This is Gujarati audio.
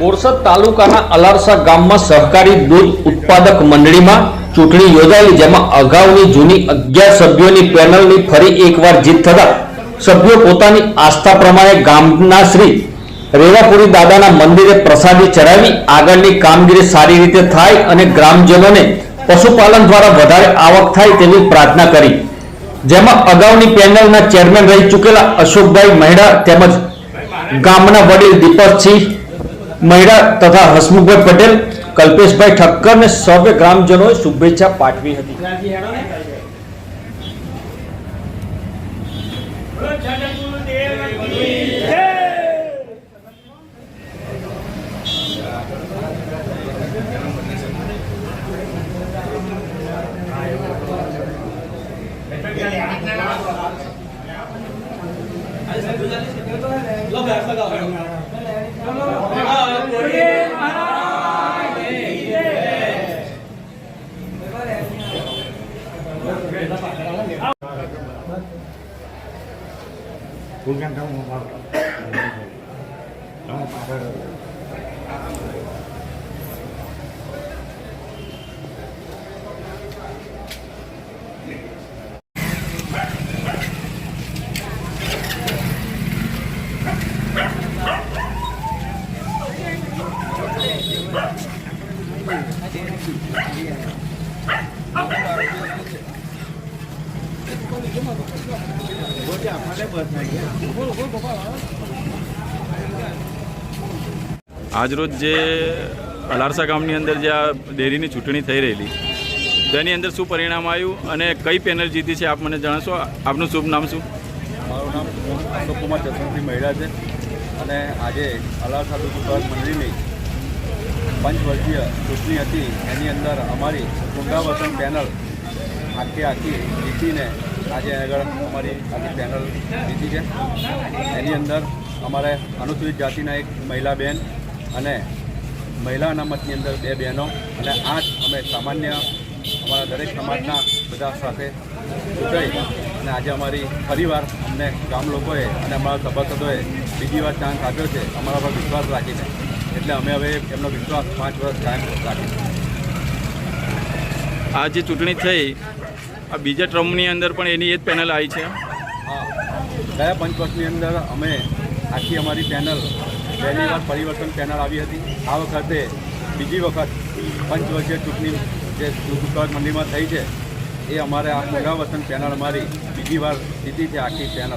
બોરસદ તાલુકાના અલારસા ગામમાં સહકારી દૂધ ઉત્પાદક મંડળીમાં ચૂંટણી યોજાયેલી, જેમાં અગાઉની જૂની અગિયાર સભ્યોની પેનલની ફરી એકવાર જીત થતા સભ્યો પોતાની આસ્થા પ્રમાણે ગામના શ્રી રેવાપુરી દાદાના મંદિરે પ્રસાદી ચડાવી આગળની કામગીરી સારી રીતે થાય અને ગ્રામજનોને પશુપાલન દ્વારા વધારે આવક થાય તેવી પ્રાર્થના કરી. જેમાં અગાઉની પેનલના ચેરમેન રહી ચૂકેલા અશોકભાઈ મહેડા તેમજ ગામના વડીલ દીપકસિંહ મહિડા તથા હસમુખભાઈ પટેલ કલ્પેશભાઈ ઠક્કરને સૌએ ગ્રામજનોએ શુભેચ્છા પાઠવી હતી Bukan kamu mau Kamu pada Thank you. આજરોજ જે અલારસા ગામની અંદર જે આ ડેરીની ચૂંટણી થઈ રહેલી તેની અંદર શું પરિણામ આવ્યું અને કઈ પેનલ જીતી છે આપ મને જણાવશો? આપનું શુભ નામ શું? મારું નામ સુકુમાર ચતુર્થી મહિલા છે અને આજે અલારસા ઉત્પાદક મંડળીની પંચવર્ષીય ચૂંટણી હતી. એની અંદર અમારી પુનરાવર્તન પેનલ આખી આખી જીતીને આજે આગળ અમારી આખી પેનલ જીતી છે. એની અંદર અમારે અનુસૂચિત જાતિના એક મહિલા બેન અને મહિલા અનામતની અંદર બે બહેનો અને આઠ અમે સામાન્ય અમારા દરેક સમાજના બધા સાથે ચૂંટાઈ અને આજે અમારી ફરીવાર અમને ગામ લોકોએ અને અમારા સભાસદોએ બીજી વાર ચાન્સ આપ્યો છે, અમારા પર વિશ્વાસ રાખીને. એટલે અમે હવે એમનો વિશ્વાસ પાંચ વર્ષ કાયમ રાખીશું. આ જે ચૂંટણી થઈ આ બીજા ટ્રમ્પની અંદર પણ એની એ જ પેનલ આવી છે. ગયા પંચ વર્ષની અંદર અમે આખી અમારી પેનલ પહેલી વાર પરિવર્તન પેનલ આવી હતી. આ વખતે બીજી વખત પંચવર્ષીય ચૂંટણી જે ઉત્પાદક મંડીમાં થઈ છે, એ અમારે આ પુનરાવર્તન પેનલ અમારી બીજી વાર જીતી છે આખી પેનલ.